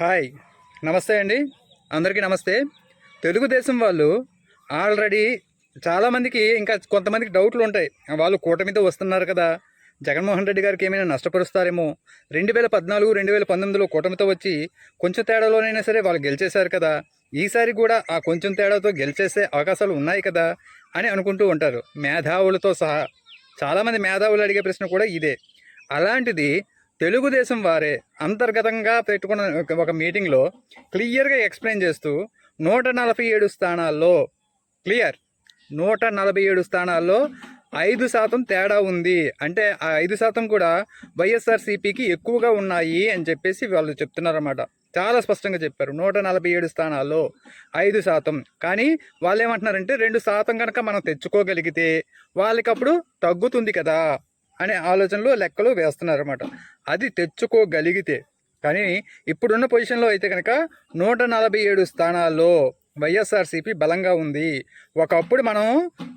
Hi. నమస్తే అండి. అందరికీ నమస్తే. తెలుగుదేశం వాళ్ళు ఆల్రెడీ చాలామందికి ఇంకా కొంతమందికి డౌట్లు ఉంటాయి. వాళ్ళు కూటమితో వస్తున్నారు కదా. జగన్మోహన్ రెడ్డి గారికి ఏమైనా నష్టపరుస్తారేమో. రెండు వేల పద్నాలుగు రెండు వేల పంతొమ్మిదిలో కూటమితో వచ్చి కొంచెం తేడాలోనైనా సరే వాళ్ళు గెలిచేశారు కదా. ఈసారి కూడా ఆ కొంచెం తేడాతో గెలిచేసే అవకాశాలు ఉన్నాయి కదా అని అనుకుంటూ ఉంటారు. మేధావులతో సహా. చాలామంది మేధావులు అడిగే ప్రశ్న కూడా ఇదే. అలాంటిది తెలుగుదేశం వారే అంతర్గతంగా పెట్టుకున్న ఒక- మీటింగ్లో క్లియర్గా ఎక్స్ప్లెయిన్ చేస్తూ నూట నలభై ఏడు స్థానాల్లో క్లియర్. నూట నలభై ఏడు స్థానాల్లో ఐదు శాతం తేడా ఉంది. అంటే ఆ ఐదు శాతం కూడా వైఎస్ఆర్సీపీకి ఎక్కువగా ఉన్నాయి అని చెప్పేసి వాళ్ళు చెప్తున్నారన్నమాట. చాలా స్పష్టంగా చెప్పారు. నూట నలభై ఏడు స్థానాల్లో ఐదు శాతం. కానీ వాళ్ళు ఏమంటున్నారంటే రెండు శాతం కనుక మనం తెచ్చుకోగలిగితే వాళ్ళకి అప్పుడు తగ్గుతుంది కదా. అనే ఆలోచనలు లెక్కలు వేస్తున్నారన్నమాట. అది తెచ్చుకోగలిగితే కానీ ఇప్పుడున్న పొజిషన్లో అయితే కనుక నూట నలభై ఏడు స్థానాల్లో వైఎస్ఆర్సీపీ బలంగా ఉంది. ఒకప్పుడు మనం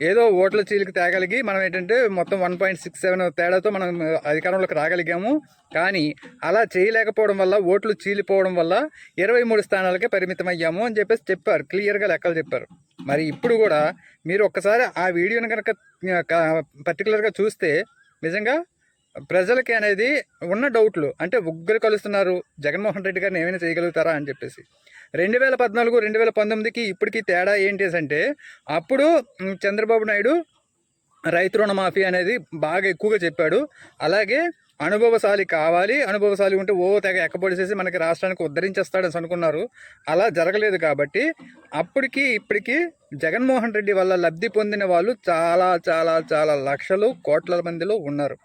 ఏదో ఓట్ల చీలికి తేగలిగి మనం ఏంటంటే మొత్తం వన్ పాయింట్ సిక్స్ సెవెన్ తేడాతో మనం అధికారంలోకి రాగలిగాము. కానీ అలా చేయలేకపోవడం వల్ల ఓట్లు చీలిపోవడం వల్ల ఇరవై మూడు స్థానాలకే పరిమితం అయ్యాము అని చెప్పేసి చెప్పారు. క్లియర్గా లెక్కలు చెప్పారు. మరి ఇప్పుడు కూడా మీరు ఒక్కసారి ఆ వీడియోని కనుక పర్టికులర్గా చూస్తే నిజంగా ప్రజలకి అనేది ఉన్న డౌట్లు అంటే ఉగ్గురు కలుస్తున్నారు జగన్మోహన్ రెడ్డి గారిని ఏమైనా చేయగలుగుతారా అని చెప్పేసి. రెండు వేల పద్నాలుగు రెండు వేల పంతొమ్మిదికి ఇప్పటికీ తేడా ఏంటి అంటే అప్పుడు చంద్రబాబు నాయుడు రైతు రుణమాఫీ అనేది బాగా ఎక్కువగా చెప్పాడు. అలాగే అనుభవశాలి కావాలి అనుభవశాలి ఉంటే ఓ తెగ ఎక్కబడిసేసి మనకి రాష్ట్రానికి ఉద్ధరించేస్తాడని అనుకున్నారు. అలా జరగలేదు కాబట్టి అప్పటికి ఇప్పటికీ జగన్మోహన్ రెడ్డి వల్ల లబ్ధి పొందిన వాళ్ళు చాలా చాలా చాలా లక్షలు కోట్ల మందిలో ఉన్నారు.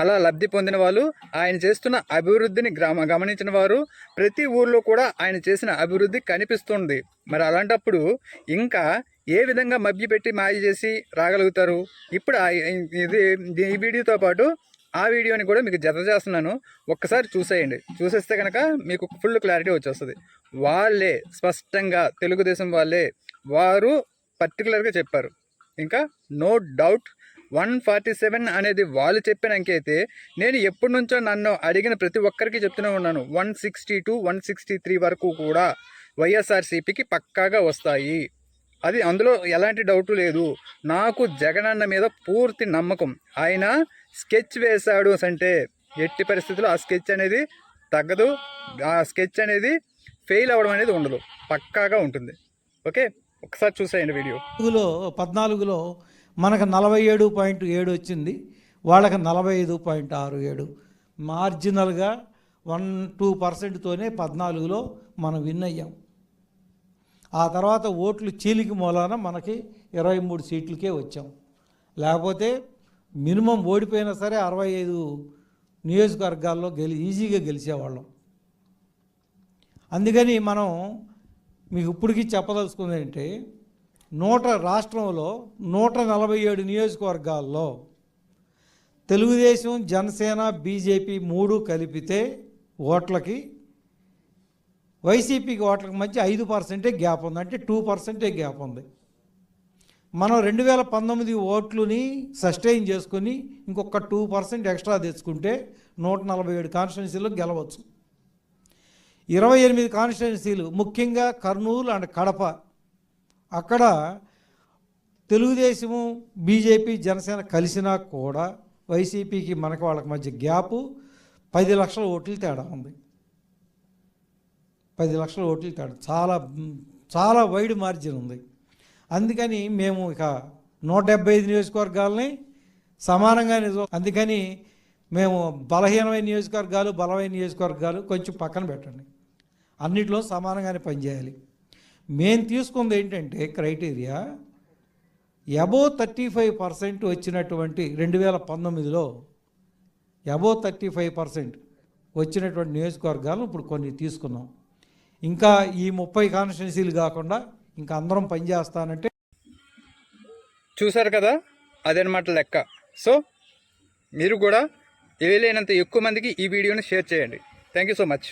అలా లబ్ధి పొందిన వాళ్ళు ఆయన చేస్తున్న అభివృద్ధిని గ్రామ గమనించిన వారు ప్రతి ఊర్లో కూడా ఆయన చేసిన అభివృద్ధి కనిపిస్తుంది. మరి అలాంటప్పుడు ఇంకా ఏ విధంగా మభ్యపెట్టి మాయ చేసి రాగలుగుతారు? ఇప్పుడు ఇది ఈ వీడియోతో పాటు ఆ వీడియోని కూడా మీకు జత చేస్తున్నాను. ఒక్కసారి చూసేయండి. చూసేస్తే కనుక మీకు ఫుల్ క్లారిటీ వచ్చేస్తుంది. వాళ్ళే స్పష్టంగా తెలుగుదేశం వాళ్ళే వారు పర్టికులర్గా చెప్పారు. ఇంకా no doubt one forty seven అనేది వాళ్ళు చెప్పిన నేను ఎప్పటి నుంచో నన్ను అడిగిన ప్రతి ఒక్కరికి చెప్తూనే ఉన్నాను. One sixty two one sixty three వరకు కూడా వైఎస్ఆర్సీపీకి పక్కాగా వస్తాయి. అది అందులో ఎలాంటి డౌట్ లేదు. నాకు జగనన్న మీద పూర్తి నమ్మకం. ఆయన స్కెచ్ వేశాడు అంటే ఎట్టి పరిస్థితుల్లో ఆ స్కెచ్ అనేది తగ్గదు. ఆ స్కెచ్ అనేది ఫెయిల్ అవ్వడం అనేది ఉండదు. పక్కాగా ఉంటుంది. ఓకే? ఒకసారి చూసేయండి వీడియో. పద్నాలుగులో పద్నాలుగులో మనకు నలభై ఏడు పాయింట్ ఏడు వచ్చింది. వాళ్ళకి నలభై ఐదు పాయింట్ ఆరు ఏడు. మార్జినల్గా వన్ టూ పర్సెంట్తోనే పద్నాలుగులో మనం విన్ అయ్యాం. ఆ తర్వాత ఓట్లు చీలికి మూలాన మనకి ఇరవై మూడు సీట్లకే వచ్చాం. లేకపోతే మినిమం ఓడిపోయినా సరే అరవై ఐదు నియోజకవర్గాల్లో గెలి ఈజీగా గెలిచేవాళ్ళం. అందుకని మనం మీకు ఇప్పటికీ చెప్పదలుచుకుంది ఏంటంటే నూట రాష్ట్రంలో నూట నలభై ఏడు నియోజకవర్గాల్లో తెలుగుదేశం జనసేన బీజేపీ మూడు కలిపితే ఓట్లకి వైసీపీకి ఓట్లకి మధ్య ఐదు పర్సెంటే గ్యాప్ ఉంది. అంటే టూ పర్సెంటే గ్యాప్ ఉంది. మనం రెండు వేల పంతొమ్మిది ఓట్లుని సస్టైన్ చేసుకుని ఇంకొక టూ పర్సెంట్ ఎక్స్ట్రా తెచ్చుకుంటే నూట నలభై ఏడు కాన్స్టిట్యున్సీలు గెలవచ్చు. ఇరవై ఎనిమిది కాన్స్టిట్యున్సీలు ముఖ్యంగా కర్నూలు అండ్ కడప. అక్కడ తెలుగుదేశము బీజేపీ జనసేన కలిసినా కూడా వైసీపీకి మనకి వాళ్ళకి మధ్య గ్యాపు పది లక్షల ఓట్లు తేడా ఉంది. పది లక్షల ఓట్లు తేడా. చాలా చాలా వైడ్ మార్జిన్ ఉంది. అందుకని మేము ఇక నూట డెబ్బై ఐదు నియోజకవర్గాలని సమానంగానే అందుకని మేము బలహీనమైన నియోజకవర్గాలు బలమైన నియోజకవర్గాలు కొంచెం పక్కన పెట్టండి. అన్నిట్లో సమానంగానే పనిచేయాలి. మేము తీసుకుంది ఏంటంటే criteria above thirty five percent వచ్చినటువంటి రెండు వేల పంతొమ్మిదిలో అబో థర్టీ ఫైవ్ పర్సెంట్ వచ్చినటువంటి నియోజకవర్గాలు ఇప్పుడు కొన్ని తీసుకున్నాం. ఇంకా ఈ ముప్పై కాన్స్టిట్యున్సీలు కాకుండా ఇంకా అందరం పనిచేస్తానంటే చూసారు కదా? అదనమాట లెక్క. సో మీరు కూడా వీలైనంత ఎక్కువ మందికి ఈ వీడియోని షేర్ చేయండి. Thank you so much